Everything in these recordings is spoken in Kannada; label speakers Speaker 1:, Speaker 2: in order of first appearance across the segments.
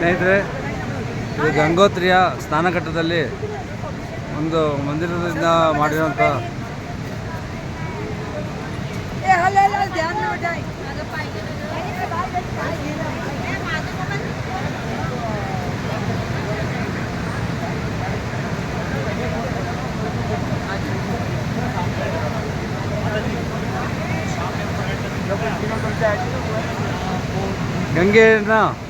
Speaker 1: ಸ್ನೇಹಿತರೆ ಇದು ಗಂಗೋತ್ರಿಯ ಸ್ನಾನಘಟ್ಟದಲ್ಲಿ ಒಂದು ಮಂದಿರದಿಂದ ಮಾಡಿರುವಂಥ
Speaker 2: ए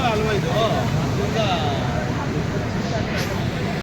Speaker 1: 大，老外多，现在。